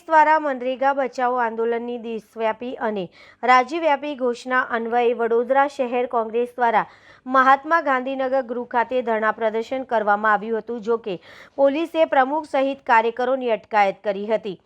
કોંગ્રેસ દ્વારા મનરેગા બચાવો આંદોલનની દેશવ્યાપી અને રાજ્યવ્યાપી ઘોષણા અન્વયે વડોદરા શહેર કોંગ્રેસ દ્વારા મહાત્મા ગાંધીનગર ગૃહ ખાતે ધરણા પ્રદર્શન કરવામાં આવ્યું હતું, જો કે પોલીસે પ્રમુખ સહિત કાર્યકરોની અટકાયત કરી હતી.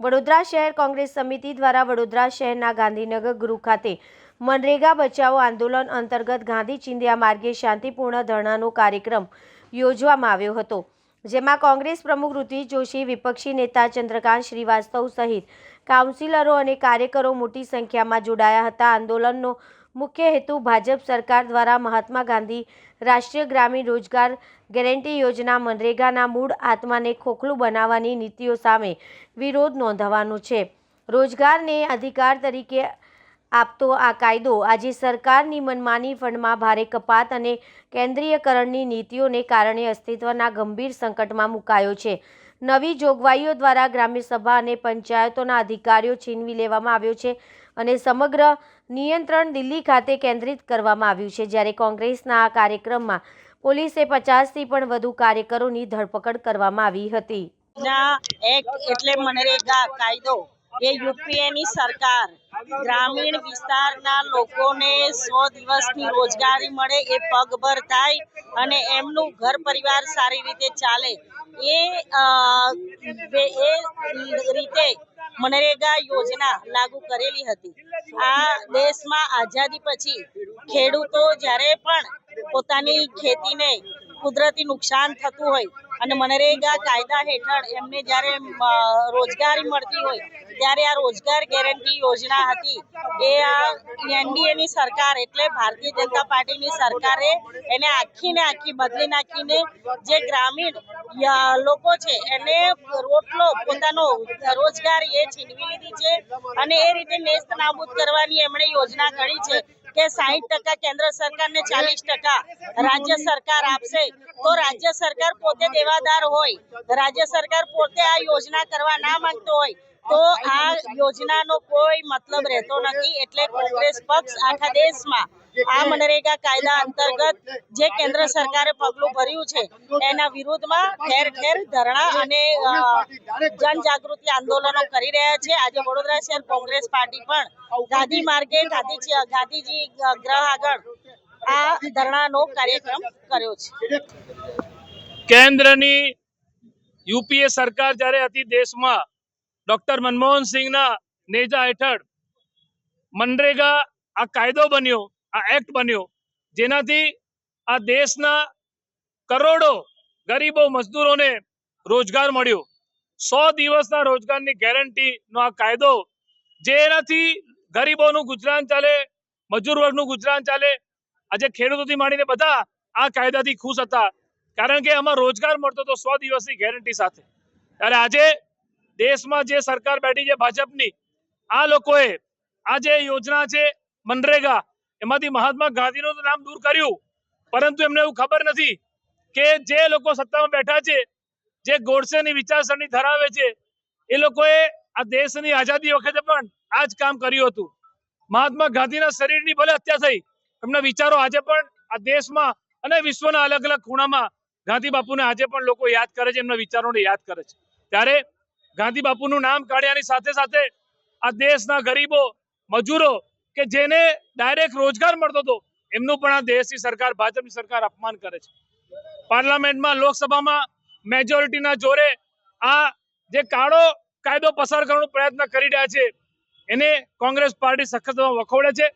વડોદરા શહેર કોંગ્રેસ સમિતિ દ્વારા વડોદરા શહેરના ગાંધીનગર ગૃહ ખાતે મનરેગા બચાવો આંદોલન અંતર્ગત ગાંધી ચિંધ્યા માર્ગે શાંતિપૂર્ણ ધરણાનો કાર્યક્રમ યોજવામાં આવ્યો હતો. જેમાં કોંગ્રેસ પ્રમુખ ઋતિ જોશી, વિપક્ષી નેતા ચંદ્રકાંત શ્રીવાસ્તવ સહિત કાઉન્સિલરો અને કાર્યકરો મોટી સંખ્યામાં જોડાયા હતા. આંદોલનનો મુખ્ય હેતુ ભાજપ સરકાર દ્વારા મહાત્મા ગાંધી રાષ્ટ્રીય ગ્રામીણ રોજગાર ગેરંટી યોજના મનરેગાના મૂળ આત્માને ખોખલું બનાવવાની નીતિઓ સામે વિરોધ નોંધાવાનો છે. રોજગારને અધિકાર તરીકે આપતો આ કાયદો. આજે સરકારની મનમાની ફંડમાં ભારે કપાત અને કેન્દ્રીયકરણની નીતિઓને કારણે અસ્તિત્વના ગંભીર સંકટમાં મુકાયો છે. નવી જોગવાઈઓ દ્વારા ગ્રામ્ય સભા અને પંચાયતોના અધિકારીઓ છીનવી લેવામાં આવ્યો છે અને સમગ્ર નિયંત્રણ દિલ્હી ખાતે કેન્દ્રિત કરવામાં આવ્યું છે. જ્યારે કોંગ્રેસના આ કાર્યક્રમમાં પોલીસે પચાસથી પણ વધુ કાર્યકરોની ધરપકડ કરવામાં આવી હતી. એક્ટ એટલે મનરેગા કાયદો, એ યુપીએની સરકાર ગ્રામીણ વિસ્તારના લોકોને સો દિવસની રોજગારી મળે, એ પગભર થાય અને એમનું ઘર પરિવાર સારી રીતે ચાલે. એ રીતે મનરેગા યોજના લાગુ કરેલી હતી. આ દેશમાં આઝાદી પછી ખેડૂતો જ્યારે પણ પોતાની ખેતીને કુદરતી નુકસાન થતું હોય અને મનરેગા કાયદા હેઠળ એમને જ્યારે રોજગારી મળતી હોય ત્યારે આ રોજગાર ગેરંટી યોજના હતી. એ આ એનડીએની સરકાર એટલે ભારતીય જનતા પાર્ટીની સરકારે એને આખીને આખી બદલી નાખીને જે ગ્રામીણ લોકો છે એને રોટલો પોતાનો રોજગાર એ છીનવી લીધી છે અને એ રીતે નેસ્ત નાબૂદ કરવાની એમણે યોજના ઘડી છે કે સાહીઠ ટકા કેન્દ્ર સરકાર ને ચાલીસ ટકા. રાજ્ય સરકાર આપશે તો રાજ્ય સરકાર પોતે દેવાદાર હોય. રાજ્ય સરકાર પોતે આ યોજના કરવા ના માંગતો હોય તો આ યોજનાનો કોઈ મતલબ રહેતો નથી એટલે કોંગ્રેસ પક્ષ આખા દેશમાં આ મનરેગા કાયદા અંતર્ગત જે કેન્દ્ર સરકારે પગલું ભર્યું છે એના વિરુદ્ધમાં ઠેર ઠેર ધરણા અને જનજાગૃતિ આંદોલનો કરી રહ્યા છે. આજે વડોદરા શહેર કોંગ્રેસ પાર્ટી પણ ગાંધી માર્ગે ગાંધીજી ગાંધીજી ગ્રહ આગળ આ ધરણાનો કાર્યક્રમ કર્યો છે. કેન્દ્રની યુપીએ સરકાર જ્યારે હતી દેશમાં મનમોહન સિંહના નેજા હેઠળ મનરેગા આ કાયદો બન્યો, આ એક્ટ બન્યો, જેનાથી આ દેશના કરોડો ગરીબો મજદૂરોને રોજગાર મળ્યો. સો દિવસના રોજગારની ગેરંટીનો આ કાયદો જેનાથી ગરીબોનું ગુજરાન ચાલે, મજૂર વર્ગનું ગુજરાન ચાલે, આજે ખેડૂતોથી માંડીને બધા આ કાયદાથી ખુશ હતા. કારણ કે આમાં રોજગાર મળતો હતો સો દિવસની ગેરંટી સાથે. ત્યારે આજે દેશમાં જે સરકાર બેઠી છે ભાજપની, આ લોકોએ આ જે યોજના છે મનરેગા, એમાંથી મહાત્મા ગાંધીનું નામ દૂર કર્યું, પરંતુ એમને એવું ખબર નથી કે જે લોકો સત્તામાં બેઠા છે, જે ગોડસેની વિચારસરણી ધરાવે છે, એ લોકોએ આ દેશની આઝાદી વખતે પણ આ જ કામ કર્યું હતું. મહાત્મા ગાંધીના શરીરની ભલે હત્યા થઈ, એમના વિચારો આજે પણ આ દેશમાં અને વિશ્વના અલગ અલગ ખૂણામાં ગાંધી બાપુને આજે પણ લોકો યાદ કરે છે, એમના વિચારોને યાદ કરે છે. ત્યારે ગાંધી બાપુનું નામ કાઢ્યાની સાથે સાથે આ દેશના ગરીબો, મજૂરો કે જેને ડાયરેક્ટ રોજગાર મળતો હતો, એમનું પણ આ દેશની સરકાર, ભાજપની સરકાર અપમાન કરે છે. પાર્લામેન્ટમાં, લોકસભામાં મેજોરિટીના જોરે આ જે કાળો કાયદો પસાર કરવાનો પ્રયત્ન કરી રહ્યા છે, એને કોંગ્રેસ પાર્ટી સખત વખોડે છે.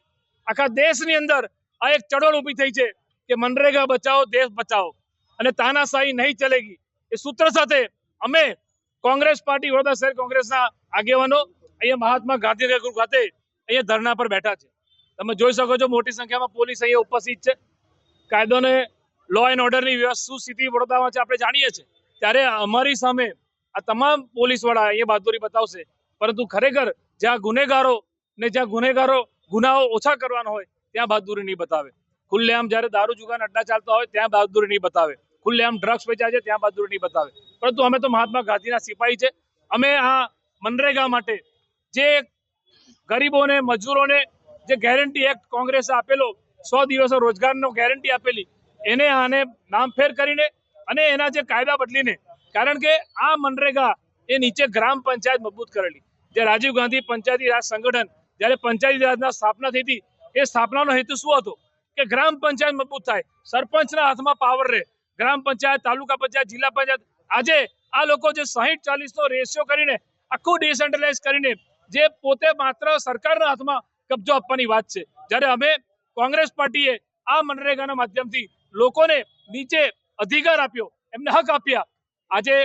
આખા દેશની અંદર આ એક ચળવળ ઊભી થઈ છે કે મનરેગા બચાવો, દેશ બચાવો. અને તાનાશાહી નહીં ચલેગી. એ સૂત્ર સાથે અમે કોંગ્રેસ પાર્ટી વડોદરા શહેર કોંગ્રેસના આગેવાનો અહીંયા મહાત્મા ગાંધીનગર ખાતે અહીંયા ધરણા પર બેઠા છે. તમે જોઈ શકો છો મોટી સંખ્યામાં પોલીસ અહીંયા ઉપસ્થિત છે. કાયદોને લો એન્ડ ઓર્ડરની શું સ્થિતિ વડોદરામાં છે આપણે જાણીએ છીએ. ત્યારે અમારી સામે આ તમામ પોલીસવાળા અહીંયા બહાદુરી બતાવશે. પરંતુ ખરેખર જ્યાં ગુનેગારો ને જ્યાં ગુનેગારો ગુનાઓ ઓછા કરવાનો હોય, ત્યાં બહાદુરી નહીં બતાવે. ખુલ્લેઆમ જ્યારે દારૂ જુગાન અડ્ડા ચાલતા હોય, ત્યાં બહાદુરી નહીં બતાવે. ખુલ્લેઆમ ડ્રગ્સ વેચ્યા છે, ત્યાં બહાદુરી નહીં બતાવે. પરંતુ અમે તો મહાત્મા ગાંધીના સિપાહી છે. અમે આ મનરેગા માટે જે ગરીબોને, મજૂરોને જે ગેરંટી એક્ટ કોંગ્રેસે આપેલો, સો દિવસો રોજગારનો ગેરંટી આપેલી, એને આને નામફેર કરીને અને એના જે કાયદા બદલીને, કારણ કે આ મનરેગા એ નીચે ગ્રામ પંચાયત મજબૂત કરેલી. જે રાજીવ ગાંધી પંચાયતી રાજ સંગઠન, જ્યારે પંચાયતી રાજના સ્થાપના થઈ હતી, એ સ્થાપનાનો હેતુ શું હતો? કે ગ્રામ પંચાયત મજબૂત થાય. સરપંચના હાથમાં પાવર રહે. ગ્રામ પંચાયત, તાલુકા પંચાયત, જિલ્લા પંચાયત. આજે આ લોકો જે સાહીઠ, ચાલીસનો રેશિયો કરીને, આખું ડિસેન્ટ્રલાઇઝ કરીને, જે પોતે માત્ર સરકારના હાથમાં કબજો આપવાની વાત છે. જ્યારે અમે કોંગ્રેસ પાર્ટીએ આ મનરેગાના માધ્યમથી લોકોને નીચે અધિકાર આપ્યો, એમને હક આપ્યા. આજે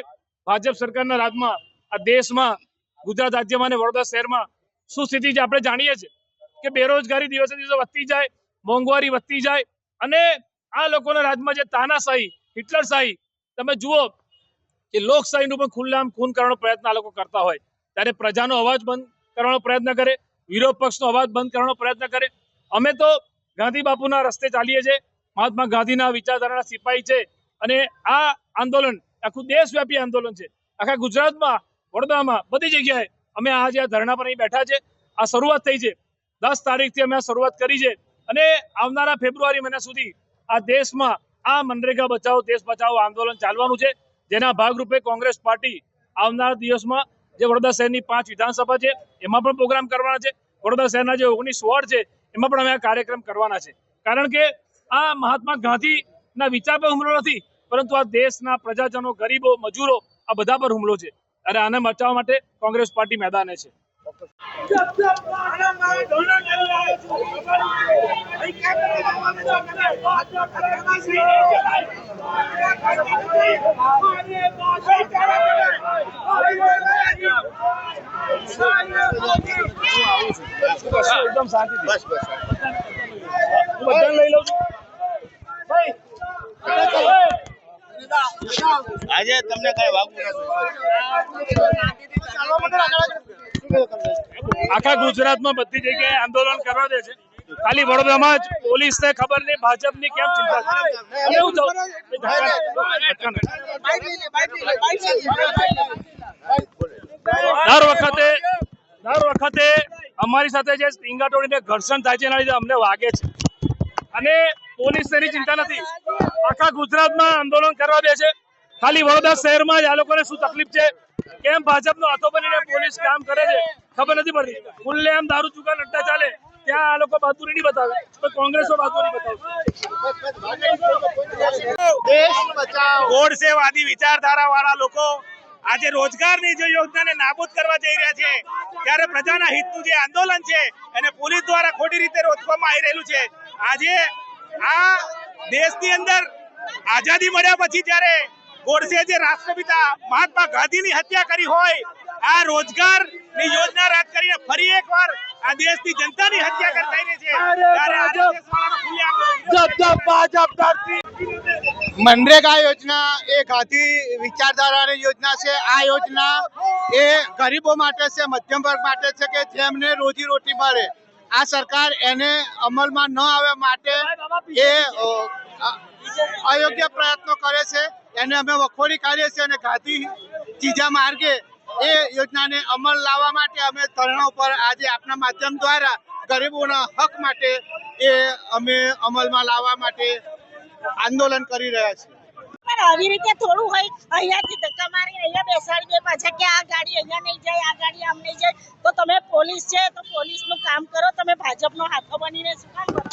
ભાજપ સરકારના રાજમાં, આ દેશમાં, ગુજરાત રાજ્યમાં અને વડોદરા શહેરમાં શું સ્થિતિ છે આપણે જાણીએ છીએ કે બેરોજગારી દિવસે દિવસે વધતી જાય, મોંઘવારી વધતી જાય અને આ લોકોના રાજમાં જે તાનાશાહી હિટલરશાહી તમે જુઓ કે લોકશાહીનું પણ ખુલ્લામ, ખૂન કરવાનો પ્રયત્ન આ લોકો કરતા હોય. ત્યારે પ્રજાનો અવાજ બંધ કરવાનો પ્રયત્ન કરે, વિરોધ પક્ષનો અવાજ બંધ કરવાનો પ્રયત્ન કરે. અમે તો ગાંધી બાપુના રસ્તે ચાલીએ છીએ, મહાત્મા ગાંધીના વિચારધારાના સિપાહી છે અને આ આંદોલન, આખું દેશવ્યાપી આંદોલન છે. આખા ગુજરાતમાં, વડોદરામાં, બધી જગ્યાએ અમે આજે આ ધરણા પર અહીં બેઠા છે. આ શરૂઆત થઈ છે. દસ તારીખથી અમે આ શરૂઆત કરી છે. અને આવનારા ફેબ્રુઆરી મહિના સુધી આ દેશમાં આ મનરેગા બચાવો, દેશ બચાવો આંદોલન ચાલવાનું છે. જેના ભાગરૂપે કોંગ્રેસ પાર્ટી આવનારા દિવસમાં જે વડોદરા શહેરની પાંચ વિધાનસભા છે, એમાં પણ પ્રોગ્રામ કરવાના છે. વડોદરા શહેરના જે ઓગણીસ વોર્ડ છે, એમાં પણ અમે આ કાર્યક્રમ કરવાના છે. કારણ કે આ મહાત્મા ગાંધીના વિચાર પર હુમલો નથી, પરંતુ આ દેશના પ્રજાજનો, ગરીબો, મજૂરો આ બધા પર હુમલો છે. અને આને બચાવવા માટે કોંગ્રેસ પાર્ટી મેદાને છે. આજે તમને કઈ વાગવું આખા ગુજરાતમાં બધી જગ્યાએ આંદોલન કરવા દે છે. ખાલી વડોદરામાં જ પોલીસને ખબર નહીં, ભાજપની કેમ ચિંતા. દર વખતે દર વખતે અમારી સાથે જે ટીંગા ઘર્ષણ થાય છે એના લીધે અમને વાગે છે. અને પોલીસ તેની ચિંતા નથી. આખા ગુજરાતમાં આંદોલન કરવા દે છે. ખાલી વડોદરા શહેરમાં જ આ લોકોને શું તકલીફ છે? કેમ ભાજપનો હાથો બનીને પોલીસ કામ કરે છે? ખબર નથી પડતી. ખુલ્લે આમ દારૂ ચૂકા નડ્ડા ચાલે. ત્યાં આ લોકો બહાદુરી નહીં બતાવે. તો કોંગ્રેસો બહાદુરી બતાવે. દેશ બચાવ. વિચારધારા વાળા લોકો આજે રોજગારની જે યોજનાને નાબૂદ કરવા જઈ રહ્યા છે ત્યારે પ્રજાના હિતનું જે આંદોલન છે એને પોલીસ દ્વારા ખોટી રીતે રોકવામાં આવી રહેલું છે. આજે આ દેશની અંદર આઝાદી મળ્યા પછી જ્યારે ગોડસે જે રાષ્ટ્રપિતા મહાત્મા ગાંધીની હત્યા કરી હોય આ રોજગારની યોજના રદ કરીને ફરી એકવાર આ દેશની જનતાની હત્યા કરતા રહી છે. મનરેગા યોજના એ ગાંધી વિચારધારાની યોજના છે. આ યોજના એ ગરીબો માટે છે મધ્યમ વર્ગ માટે છે કે જેમને રોજી રોટી મળે. આ સરકાર એને અમલમાં ન આવે માટે એ અયોગ્ય પ્રયત્નો કરે છે. એને અમે વખોડી કાઢીએ છીએ અને ગાંધી ત્રીજા માર્ગે એ યોજનાને અમલ લાવવા માટે અમે ધરણા ઉપર આજે આપના માધ્યમ દ્વારા ગરીબોના હક માટે એ અમે અમલમાં લાવવા માટે આંદોલન કરી રહ્યા છીએ. આવી રીતે થોડું હોય, અહીંયાથી ધક્કા મારી અહીંયા બેસાડી દે પાછા કે આ ગાડી અહીંયા નહીં જાય, આ ગાડી આમ નહીં જાય. તો તમે પોલીસ છે, તો પોલીસનું કામ કરો, તમે ભાજપનો હાથો બનીને શું કામ કરો?